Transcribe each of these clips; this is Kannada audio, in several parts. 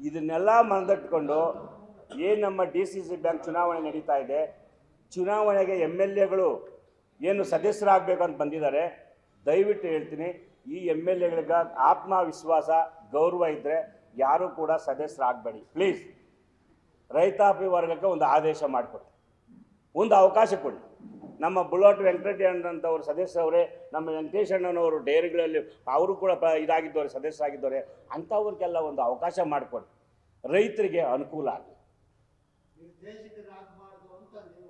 ಇದನ್ನೆಲ್ಲ ಮನದಟ್ಕೊಂಡು ಏನು ನಮ್ಮ ಡಿ ಸಿ ಸಿ ಬ್ಯಾಂಕ್ ಚುನಾವಣೆ ನಡೀತಾ ಇದೆ, ಚುನಾವಣೆಗೆ ಎಂ ಎಲ್ ಎಗಳು ಏನು ಸದಸ್ಯರಾಗಬೇಕು ಅಂತ ಬಂದಿದ್ದಾರೆ, ದಯವಿಟ್ಟು ಹೇಳ್ತೀನಿ, ಈ ಎಂ ಎಲ್ ಎಗಳಿಗೆ ಆತ್ಮವಿಶ್ವಾಸ, ಗೌರವ ಇದ್ದರೆ ಯಾರೂ ಕೂಡ ಸದಸ್ಯರಾಗಬೇಡಿ. ಪ್ಲೀಸ್ ರೈತಾಪಿ ವರ್ಗಕ್ಕೆ ಒಂದು ಆದೇಶ ಮಾಡಿಕೊಡಿ. ಒಂದು ಅವಕಾಶ ಕೊಡಿ. ನಮ್ಮ ಬುಲೋಟ್ ವೆಂಕಟೇಶಣ್ಣಂಥವ್ರು ಸದಸ್ಯರವರೇ ನಮ್ಮ ವೆಂಕಟೇಶ್ ಅಣ್ಣನವರು ಡೈರಿಗಳಲ್ಲಿ ಅವರು ಕೂಡ ಪ ಇದಾಗಿದ್ದವ್ರೆ ಸದಸ್ಯರಾಗಿದ್ದವ್ರೆ ಅಂಥವ್ರಿಗೆಲ್ಲ ಒಂದು ಅವಕಾಶ ಮಾಡಿಕೊಡಿ. ರೈತರಿಗೆ ಅನುಕೂಲ ಆಗಲಿ.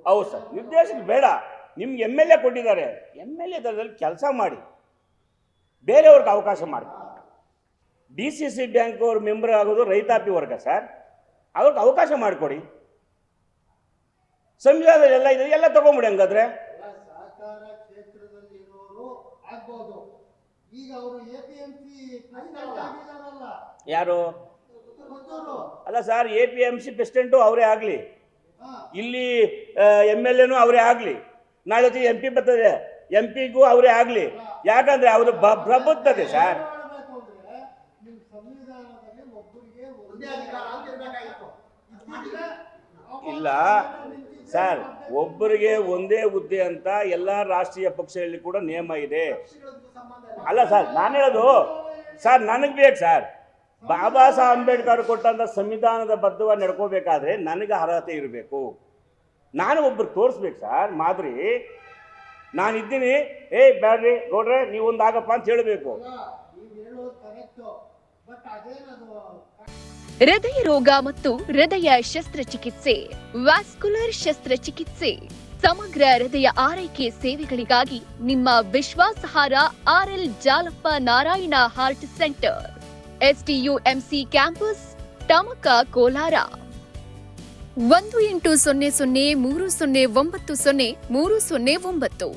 ಹೌದು ಸರ್ ನಿರ್ದೇಶಕ ಬೇಡ. ನಿಮ್ಗೆ ಎಂ ಎಲ್ ಎ ಕೊಟ್ಟಿದ್ದಾರೆ. ಎಂ ಎಲ್ ಎ ದರದಲ್ಲಿ ಕೆಲಸ ಮಾಡಿ. ಬೇರೆಯವ್ರಿಗೆ ಅವಕಾಶ ಮಾಡಿ. ಡಿ ಸಿ ಸಿ ಬ್ಯಾಂಕ್ ಅವ್ರ ಮೆಂಬರ್ ಆಗೋದು ರೈತಾಪಿ ವರ್ಗ ಸರ್. ಅವ್ರಿಗೆ ಅವಕಾಶ ಮಾಡಿಕೊಡಿ. ಸಂವಿಧಾನದಲ್ಲಿ ಎಲ್ಲ ಇದೆ ಎಲ್ಲ ತಗೊಂಬಿಡಿ ಹಂಗಾದ್ರೆ. ಸಹಕಾರ ಕ್ಷೇತ್ರದಲ್ಲಿ ಇರೋರು ಆಗ್ಬೋದು. ಈಗ ಅವರು ಯಾರು? ಅಲ್ಲ sir A P M C president ಅವರೇ ಆಗಲಿ. ಇಲ್ಲಿ ಎಂ ಎಲ್ ಎನೂ ಅವರೇ ಆಗಲಿ. ನಾಳೆ ಎಂ ಪಿ ಬರ್ತದೆ ಎಂ ಪಿಗೂ ಅವರೇ ಆಗಲಿ. ಯಾಕಂದ್ರೆ ಅವರು ಪ್ರಬುದ್ಧತೆ ಸರ್. ಇಲ್ಲ. ಸರ್, ಒಬ್ಬರಿಗೆ ಒಂದೇ ಹುದ್ದೆ ಅಂತ ಎಲ್ಲ ರಾಷ್ಟ್ರೀಯ ಪಕ್ಷಗಳಲ್ಲಿ ಕೂಡ ನಿಯಮ ಇದೆ. ಅಲ್ಲ ಸರ್, ನಾನು ಹೇಳೋದು, ಸರ್, ನನಗೆ ಬೇಕು ಸರ್. ಬಾಬಾ ಸಾಹೇಬ್ ಅಂಬೇಡ್ಕರ್ ಕೊಟ್ಟಂತ ಸಂವಿಧಾನದ ಬದ್ಧವಾಗಿ ನಡ್ಕೋಬೇಕಾದ್ರೆ ನನಗೆ ಅರ್ಹತೆ ಇರಬೇಕು. ನಾನು ಒಬ್ರು ತೋರಿಸ್ಬೇಕು ಸರ್, ಮಾದರಿ. ನಾನು ನಾನಿದ್ದೀನಿ ಏಯ್ ಬ್ಯಾಡ್ರಿ, ಗೌಡ್ರೆ ನೀವೊಂದಾಗಪ್ಪ ಅಂತ ಹೇಳಬೇಕು. ಹೃದಯ ರೋಗ ಮತ್ತು ಹೃದಯ ಶಸ್ತ್ರಚಿಕಿತ್ಸೆ, ವ್ಯಾಸ್ಕುಲರ್ ಶಸ್ತ್ರಚಿಕಿತ್ಸೆ, ಸಮಗ್ರ ಹೃದಯ ಆರೈಕೆ ಸೇವೆಗಳಿಗಾಗಿ ನಿಮ್ಮ ವಿಶ್ವಾಸಹಾರ R L Jalappa Narayana heart centre STUMC campus, Tamaka Kolar. ಒಂದು ಎಂಟು ಸೊನ್ನೆ ಸೊನ್ನೆ ಮೂರು ಸೊನ್ನೆ ಒಂಬತ್ತು ಸೊನ್ನೆ ಮೂರು ಸೊನ್ನೆ ಒಂಬತ್ತು.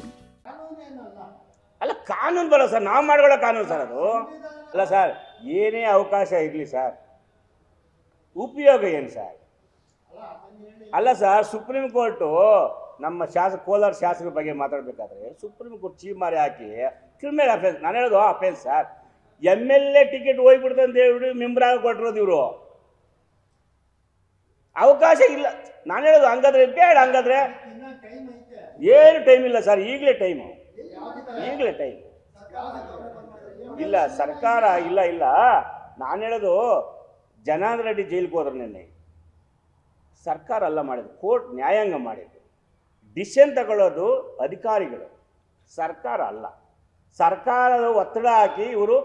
ಅಲ್ಲ, ಕಾನೂನು ಬರೋ ಸರ್. ನಾವು ಮಾಡ್ಕೊಳ್ಳೋ ಕಾನೂನು ಸರ್ ಅದು. ಅಲ್ಲ ಸರ್, ಏನೇ ಅವಕಾಶ ಇರಲಿ ಸರ್ ಉಪಯೋಗ ಏನು ಸರ್? ಅಲ್ಲ ಸರ್, ಸುಪ್ರೀಂ ಕೋರ್ಟು ನಮ್ಮ ಶಾಸಕ ಕೋಲಾರ ಶಾಸಕರ ಬಗ್ಗೆ ಮಾತಾಡಬೇಕಾದ್ರೆ ಸುಪ್ರೀಂ ಕೋರ್ಟ್ ಚೀಮಾರಿ ಹಾಕಿ ಕ್ರಿಮಿನಲ್ ಅಫೆನ್ಸ್ ನಾನು ಹೇಳೋದು offence sir. M L A ticket ಹೋಗ್ಬಿಡ್ತು ಅಂತ ಹೇಳ್ಬಿಟ್ಟು ಮೆಂಬರಾಗ ಕೊಟ್ಟಿರೋದು ಇವರು. ಅವಕಾಶ ಇಲ್ಲ. ನಾನು ಹೇಳೋದು ಹಂಗಾದ್ರೆ ಬೇಡ ಹಂಗಾದ್ರೆ. ಏನು ಟೈಮ್ ಇಲ್ಲ ಸರ್, ಈಗಲೇ ಟೈಮು ಈಗಲೇ ಟೈಮ್ ಇಲ್ಲ, ಸರ್ಕಾರ ಇಲ್ಲ ಇಲ್ಲ. ನಾನು ಹೇಳೋದು ಜನಾರ್ದನ್ ರೆಡ್ಡಿ ಜೈಲಿಗೆ ಹೋದ್ರು ನಿನ್ನೆ. ಸರ್ಕಾರ ಅಲ್ಲ ಮಾಡಿದ್ದು, ಕೋರ್ಟ್ ನ್ಯಾಯಾಂಗ ಮಾಡಿದ್ದು. ಡಿಸಿಷನ್ ತಗೊಳ್ಳೋದು ಅಧಿಕಾರಿಗಳು. ಸರ್ಕಾರ ಅಲ್ಲ. ಸರ್ಕಾರದ ಒತ್ತಡ ಹಾಕಿ ಇವರು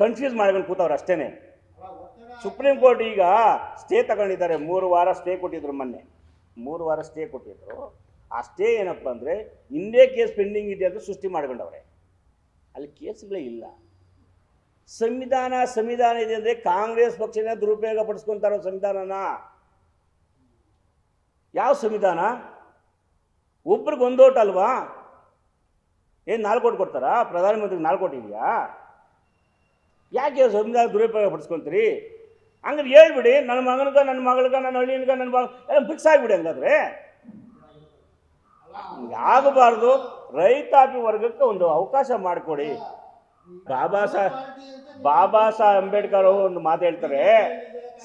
ಕನ್ಫ್ಯೂಸ್ ಮಾಡ್ಕೊಂಡು ಕೂತವ್ರು ಅಷ್ಟೇ ಸುಪ್ರೀಂ ಕೋರ್ಟ್ ಈಗ ಸ್ಟೇ ತಗೊಂಡಿದ್ದಾರೆ. ಮೂರು ವಾರ ಸ್ಟೇ ಕೊಟ್ಟಿದ್ರು ಮೊನ್ನೆ. ಮೂರು ವಾರ ಸ್ಟೇ ಕೊಟ್ಟಿದ್ರು. ಆ ಸ್ಟೇ ಏನಪ್ಪ ಅಂದರೆ ಹಿಂದೆ ಕೇಸ್ ಪೆಂಡಿಂಗ್ ಇದೆ ಅಂತ ಸೃಷ್ಟಿ ಮಾಡ್ಕೊಂಡವ್ರೆ. ಅಲ್ಲಿ ಕೇಸ್ಗಳೇ ಇಲ್ಲ. ಸಂವಿಧಾನ ಸಂವಿಧಾನ ಇದೆ ಅಂದರೆ ಕಾಂಗ್ರೆಸ್ ಪಕ್ಷನ ದುರುಪಯೋಗ ಪಡಿಸ್ಕೊತಾರೋ ಸಂವಿಧಾನನ? ಯಾವ ಸಂವಿಧಾನ? ಒಬ್ರಿಗೆ ಒಂದೋಟ ಅಲ್ವಾ? ಏನು ನಾಲ್ಕು ಕೋಟಿ ಕೊಡ್ತಾರಾ? ಪ್ರಧಾನಮಂತ್ರಿಗೆ ನಾಲ್ಕು ಕೋಟಿ ಇದೆಯಾ? ಯಾಕೆ ಸಂವಿಧಾನ ದುರುಪಯೋಗ ಪಡಿಸ್ಕೊತೀರಿ? ಹಂಗಾರೆ ಹೇಳ್ಬಿಡಿ, ನನ್ನ ಮಗನಿಗ, ನನ್ನ ಮಗಳಿಗ, ನನ್ನ ಹಳ್ಳಿನಿಗ, ನನ್ನ ಮಗ ಎಲ್ಲ ಫಿಕ್ಸ್ ಆಗಿಬಿಡಿ ಹಂಗಾದ್ರೆ. ಆಗಬಾರ್ದು ರೈತಾಪಿ ವರ್ಗಕ್ಕೆ ಒಂದು ಅವಕಾಶ ಮಾಡಿಕೊಡಿ. ಬಾಬಾ ಸಾಹೇಬ್ ಬಾಬಾ ಸಾಹೇಬ್ ಅಂಬೇಡ್ಕರ್ ಅವರು ಒಂದು ಮಾತು ಹೇಳ್ತಾರೆ,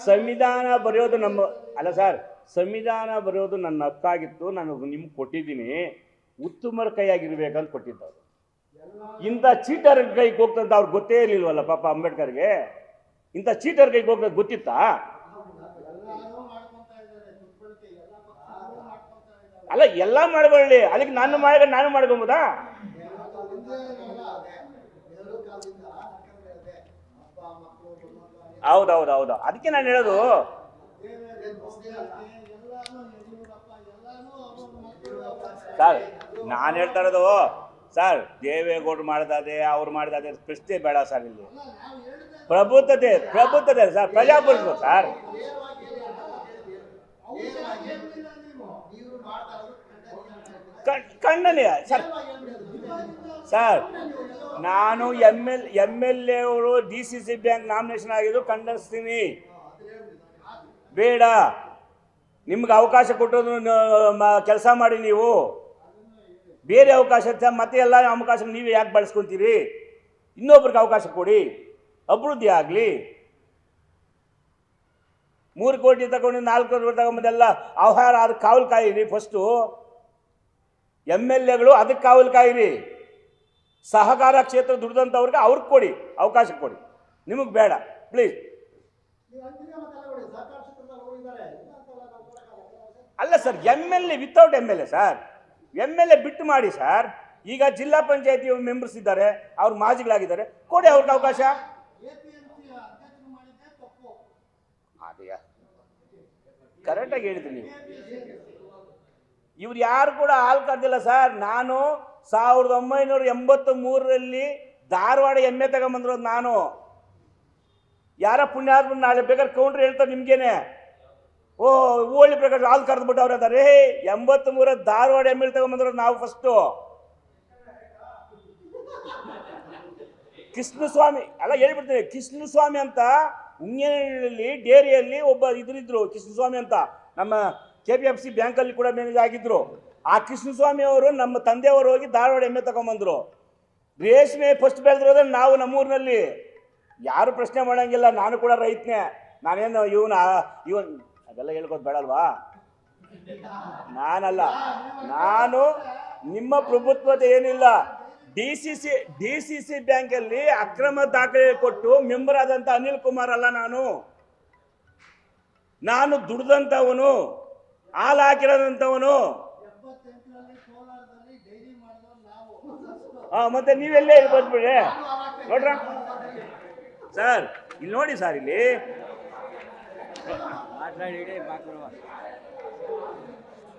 ಸಂವಿಧಾನ ಬರೆಯೋದು ನಮ್ಮ, ಅಲ್ಲ ಸರ್, ಸಂವಿಧಾನ ಬರೆಯೋದು ನನ್ನ ಹಕ್ಕಾಗಿತ್ತು, ನಾನು ನಿಮ್ಗೆ ಕೊಟ್ಟಿದ್ದೀನಿ, ಉತ್ತಮರ ಕೈಯಾಗಿರ್ಬೇಕಂತ ಕೊಟ್ಟಿದ್ದವ್ರು. ಇಂಥ ಚೀಟರ್ ಕೈಗೆ ಹೋಗ್ತಂತ ಅವ್ರಿಗೆ ಗೊತ್ತೇ ಇರಲಿಲ್ವಲ್ಲ ಪಾಪ ಅಂಬೇಡ್ಕರ್ಗೆ? ಇಂಥ ಚೀಟರ್ ಕೈಗೆ ಹೋಗ್ಬೇಕು ಗೊತ್ತಿತ್ತಾ? ಅಲ್ಲ, ಎಲ್ಲ ಮಾಡ್ಕೊಳ್ಳಿ, ಅದಕ್ಕೆ ನಾನು ಮಾಡ್ಕೊಂಡು ನಾನು ಮಾಡ್ಕೊಬೋದಾ? ಹೌದೌದು ಹೌದು ಅದಕ್ಕೆ ನಾನು ಹೇಳೋದು. ಸರ್ ನಾನು ಹೇಳ್ತಾ ಇರೋದು ಸರ್ ದೇವೇಗೌಡರು ಮಾಡ್ದಾದೆ ಅವ್ರು ಮಾಡ್ದಾದೆ ಪ್ರಶ್ನೆ ಬೇಡ ಸರ್ ಇಲ್ಲಿ. ಪ್ರಬುದ್ಧತೆ ಪ್ರಬುದ್ಧತೆ ಸರ್ ಪ್ರಜಾಪ್ರಭುತ್ವ ಸರ್. ಕಣ್ಣನೇ ಸರ್. ಸರ್ ನಾನು M L M L A ಅವರು D C C bank nomination ಆಗಿದ್ದು ಖಂಡಿಸ್ತೀನಿ. ಬೇಡ. ನಿಮ್ಗೆ ಅವಕಾಶ ಕೊಟ್ಟೋದು ಕೆಲಸ ಮಾಡಿ ನೀವು. ಬೇರೆ ಅವಕಾಶ ಮತ್ತೆ ಎಲ್ಲ ಅವಕಾಶ ನೀವೇ ಯಾಕೆ ಬಳಸ್ಕೊತೀರಿ? ಇನ್ನೊಬ್ರಿಗೆ ಅವಕಾಶ ಕೊಡಿ. ಅಭಿವೃದ್ಧಿ ಆಗಲಿ. ಮೂರು ಕೋಟಿ ತಗೊಂಡು ನಾಲ್ಕು ಕೋಟಿ ತಗೊಂಬಂದೆಲ್ಲ ಆಹಾರ ಅದಕ್ಕೆ ಕಾವಲು ಕಾಯಿರಿ ಫಸ್ಟು ಎಂ ಎಲ್ ಎಗಳು ಅದಕ್ಕೆ ಕಾವಲು ಕಾಯಿರಿ. ಸಹಕಾರ ಕ್ಷೇತ್ರ ದುಡ್ದಂಥವ್ರಿಗೆ ಅವ್ರಿಗೆ ಕೊಡಿ, ಅವಕಾಶ ಕೊಡಿ. ನಿಮಗೆ ಬೇಡ ಪ್ಲೀಸ್ ಅಲ್ಲ sir M L A without M L A sir M L A ಬಿಟ್ಟು ಮಾಡಿ ಸರ್ ಈಗ ಜಿಲ್ಲಾ ಪಂಚಾಯತಿ ಮೆಂಬರ್ಸ್ ಇದ್ದಾರೆ, ಅವ್ರು ಮಾಜಿಗಳಾಗಿದ್ದಾರೆ, ಕೊಡಿ ಅವ್ರಿಗೆ ಅವಕಾಶ. ಕರೆಕ್ಟಾಗಿ ಹೇಳಿದ್ರಿ ನೀವು. ಇವ್ರು ಯಾರು ಕೂಡ ಹಾಲು ಕರೆದಿಲ್ಲ ಸರ್ ನಾನು ಸಾವಿರದ ಒಂಬೈನೂರ ಎಂಬತ್ತು ಮೂರರಲ್ಲಿ ಧಾರವಾಡ ಎಮ್ಮೆ ತಗೊಂಬಂದಿರೋದು ನಾನು. ಯಾರ ಪುಣ್ಯಾತ್ಮ ನಾಳೆ ಬೇಕಾದ್ರೆ ಕೌಂಟ್ರ್ ಹೇಳ್ತಾರೆ ನಿಮ್ಗೇನೆ. ಓ ಓಳಿ ಪ್ರಕಾಶ್ ಹಾಲು ಕರೆದ್ಬಿಟ್ಟು ಅವ್ರ ಅದಾರೆ ಎಂಬತ್ತು ಮೂರ ಧಾರವಾಡ ಎಮ್ಮೆ ತಗೊಂಬಂದಿರೋದು ನಾವು ಫಸ್ಟು ಕೃಷ್ಣಸ್ವಾಮಿ, ಅಲ್ಲ ಹೇಳ್ಬಿಡ್ತೀನಿ, ಕೃಷ್ಣಸ್ವಾಮಿ ಅಂತ ಉಂಗೇನಹಳ್ಳಿ ಡೇರಿಯಲ್ಲಿ ಒಬ್ಬ ಇದ್ರಿದ್ರು ಕೃಷ್ಣಸ್ವಾಮಿ ಅಂತ. ನಮ್ಮ ಕೆ ಪಿ ಎಫ್ ಸಿ ಬ್ಯಾಂಕಲ್ಲಿ ಕೂಡ ಮ್ಯಾನೇಜ್ ಆಗಿದ್ರು. ಆ ಕೃಷ್ಣಸ್ವಾಮಿ ಅವರು ನಮ್ಮ ತಂದೆಯವರು ಹೋಗಿ ಧಾರವಾಡ ಎಮ್ಮೆ ತಗೊಂಬಂದ್ರು. ರೇಷ್ಮೆ ಫಸ್ಟ್ ಬೆಳೆದಿರೋದ್ರೆ ನಾವು ನಮ್ಮೂರಿನಲ್ಲಿ. ಯಾರು ಪ್ರಶ್ನೆ ಮಾಡಂಗಿಲ್ಲ, ನಾನು ಕೂಡ ರೈತನೇ. ನಾನೇನು ಇವನ, ಇವನ್, ಅದೆಲ್ಲ ಹೇಳ್ಕೋದು ಬೇಡಲ್ವಾ? ನಾನಲ್ಲ. ನಾನು ನಿಮ್ಮ ಪ್ರಭುತ್ವದ ಏನಿಲ್ಲ. D C C, D C C ಬ್ಯಾಂಕಲ್ಲಿ ಅಕ್ರಮ ದಾಖಲೆ ಕೊಟ್ಟು ಮೆಂಬರ್ ಆದಂತ ಅನಿಲ್ ಕುಮಾರ್ ಅಲ್ಲ ನಾನು. ನಾನು ದುಡ್ದಂಥವನು, ಹಾಲು ಹಾಕಿರೋದಂಥವನು. ಆ, ಮತ್ತೆ ನೀವೆಲ್ಲೇ ಬಂದ್ಬಿಡಿ ನೋಡ್ರ? ಸರ್ ಇಲ್ಲಿ ನೋಡಿ ಸರ್ ಇಲ್ಲಿ.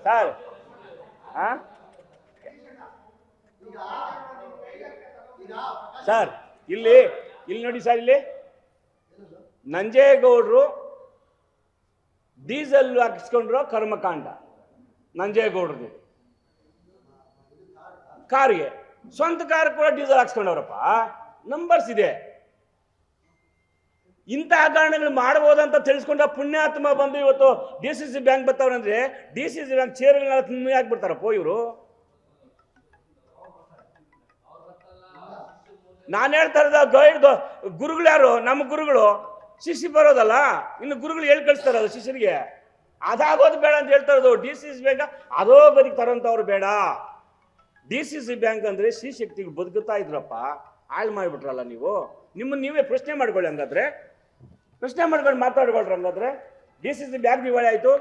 ಸರ್ ಹಾ ಸರ್ ಇಲ್ಲಿ ಇಲ್ಲಿ ನೋಡಿ ಸರ್ ಇಲ್ಲಿ. ನಂಜೇಗೌಡರು ಡೀಸೆಲ್ ಹಾಕಿಸ್ಕೊಂಡ್ರು ಕರ್ಮಕಾಂಡ. ನಂಜೇಗೌಡ್ರದ್ದು. ಕಾರ್ಗೆ. ಸ್ವಂತ ಕಾರ್ ಕೂಡ ಡೀಸೆಲ್ ಹಾಕ್ಸ್ಕೊಂಡವ್ರಪ್ಪ. ನಂಬರ್ಸ್ ಇದೆ. ಇಂತಹ ಕಾರಣಗಳು ಮಾಡಬಹುದಂತ ತಿಳಿಸ್ಕೊಂಡ ಪುಣ್ಯಾತ್ಮ ಬಂದು ಇವತ್ತು ಡಿ ಸಿ ಸಿ ಬ್ಯಾಂಕ್ ಬರ್ತಾವ್ರಂದ್ರೆ ಡಿ ಸಿ ಸಿ ಬ್ಯಾಂಕ್ ಚೇರ್ಗಳನ್ನ ತುಂಬಿ ಹಾಕ್ಬಿಡ್ತಾರಪ್ಪ ಇವರು. ನಾನು ಹೇಳ್ತಾ ಇರೋದ ಗೈಡ್ ಗುರುಗಳು ಯಾರು? ನಮ್ಮ ಗುರುಗಳು. ಶಿಷ್ಯ ಬರೋದಲ್ಲ? ಇನ್ನು ಗುರುಗಳು ಹೇಳಿ ಕಳಿಸ್ತಾರೆ ಅದು ಶಿಷ್ಯರಿಗೆ? ಅದಾಗೋದು ಬೇಡ ಅಂತ ಹೇಳ್ತಾ ಇರೋದು ಡಿ ಸಿ ಸಿ ಬ್ಯಾಂಕ್ ಅದೋ ಬದಿಗೆ ತರೋಂಥವ್ರು ಬೇಡ. ಡಿ ಸಿ ಸಿ ಬ್ಯಾಂಕ್ ಅಂದರೆ ಶ್ರೀ ಶಕ್ತಿಗೆ ಬದುಕುತ್ತಾ ಇದ್ರಪ್ಪ, ಹಾಳು ಮಾಡಿಬಿಟ್ರಲ್ಲ ನೀವು? ನಿಮ್ಮನ್ನು ನೀವೇ ಪ್ರಶ್ನೆ ಮಾಡ್ಕೊಳ್ಳಿ ಹಂಗಾದ್ರೆ. ಪ್ರಶ್ನೆ ಮಾಡ್ಕೊಂಡು ಮಾತಾಡ್ಕೊಳ್ರಿ ಹಂಗಾದ್ರೆ. ಡಿ ಸಿ ಸಿ ಬ್ಯಾಂಕ್ ದಿವಾಳಿ ಆಯಿತು.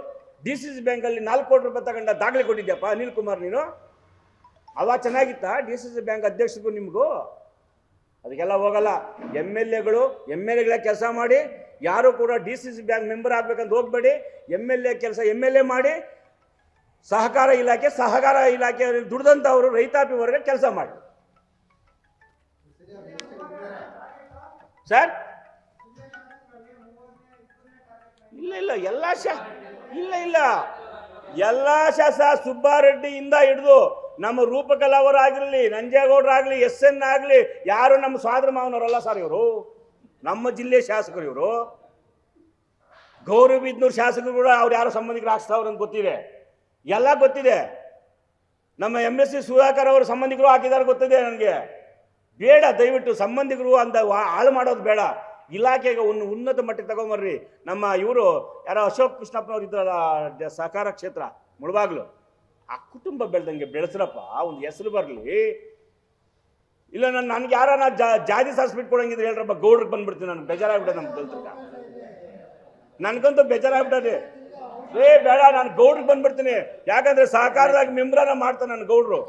ಡಿ ಸಿ ಸಿ ಬ್ಯಾಂಕಲ್ಲಿ ನಾಲ್ಕು ಕೋಟಿ ರೂಪಾಯಿ ತಗೊಂಡ ದಾಖಲೆ ಕೊಟ್ಟಿದ್ಯಪ್ಪ, ಅನಿಲ್ ಕುಮಾರ್ ನೀನು? ಅವ ಚೆನ್ನಾಗಿತ್ತಾ ಡಿ ಸಿ ಸಿ ಬ್ಯಾಂಕ್ ಅಧ್ಯಕ್ಷರಿಗೂ ನಿಮಗೂ? ಅದಕ್ಕೆಲ್ಲ ಹೋಗಲ್ಲ. ಎಂ ಎಲ್ ಎಗಳು ಎಂ ಎಲ್ ಎಗಳ ಕೆಲಸ ಮಾಡಿ, ಯಾರು ಕೂಡ D C C bank member ಆಗ್ಬೇಕಂತ ಹೋಗ್ಬೇಡಿ. ಎಂ ಎಲ್ ಎ ಕೆಲಸ ಎಂ ಎಲ್ ಎ ಮಾಡಿ ಸಹಕಾರ ಇಲಾಖೆ ಸಹಕಾರ ಇಲಾಖೆ ದುಡ್ದಂಥವರು ರೈತಾಪಿ ವರ್ಗ ಕೆಲಸ ಮಾಡಿ ಸರ್? ಇಲ್ಲ ಇಲ್ಲ, ಎಲ್ಲ ಶಾ, ಇಲ್ಲ ಇಲ್ಲ. ಎಲ್ಲ ಶಾಸ ಸುಬ್ಬಾರೆಡ್ಡಿಯಿಂದ ಹಿಡಿದು ನಮ್ಮ ರೂಪಕಲಾವರಾಗಿರಲಿ ನಂಜೇಗೌಡರಾಗಲಿ ಎಸ್ ಎನ್ ಆಗಲಿ, ಯಾರು ನಮ್ಮ ಸ್ವಾದ್ರ ಮಾವನವರಲ್ಲ ಸರ್ ಇವರು? ನಮ್ಮ ಜಿಲ್ಲೆ ಶಾಸಕರು ಇವರು? ಗೌರವಿದ್ನೂರು ಶಾಸಕರು ಕೂಡ ಅವ್ರು ಯಾರು ಸಂಬಂಧಿಕರು ಅಂತ ಗೊತ್ತಿದೆ. ಎಲ್ಲ ಗೊತ್ತಿದೆ. ನಮ್ಮ ಎಂ ಎಸ್ ಸಿ ಸುಧಾಕರ್ ಅವರು ಸಂಬಂಧಿಕರು ಹಾಕಿದ್ದಾರೆ ಗೊತ್ತಿದೆ ನನಗೆ. ಬೇಡ, ದಯವಿಟ್ಟು ಸಂಬಂಧಿಕರು ಅಂತ ಹಾಳು ಮಾಡೋದು ಬೇಡ. ಇಲಾಖೆಗೆ ಒಂದು ಉನ್ನತ ಮಟ್ಟಿಗೆ ತಗೊಂಬರ್ರಿ. ನಮ್ಮ ಇವರು ಯಾರೋ ಅಶೋಕ್ ಕೃಷ್ಣಪ್ಪನವ್ರು ಇದ್ರಲ್ಲ ಸಹಕಾರ ಕ್ಷೇತ್ರ, ಮುಳುಬಾಗ್ಲು. ಆ ಕುಟುಂಬ ಬೆಳೆದಂಗೆ ಬೆಳೆಸ್ರಪ್ಪ ಒಂದು ಹೆಸರು ಬರಲಿ. ಇಲ್ಲ, ನಾನು, ನನಗೆ ಜಾ, ಜಾತಿ ಸಾಸ್ ಕೊಡಂಗಿದ್ರೆ ಹೇಳ್ರಪ್ಪ, ಗೌಡ್ರಿಗೆ ಬಂದ್ಬಿಡ್ತೀನಿ ನಾನು, ಬೇಜಾರಾಗ್ಬಿಟ್ಟೆ ನಮ್ಮ ದಲಿತರಿಗೆ. ನನಗಂತೂ ಬೇಜಾರಾಗ್ಬಿಟ್ಟದೆ. ಏ ಬೇಡ ನಾನು ಗೌಡ್ರಿಗೆ ಬಂದ್ಬಿಡ್ತೀನಿ. ಯಾಕಂದ್ರೆ ಸಹಕಾರದಾಗ ಮಿಂಬ್ರನ ಮಾಡ್ತಾನೆ ನನ್ನ ಗೌಡ್ರು.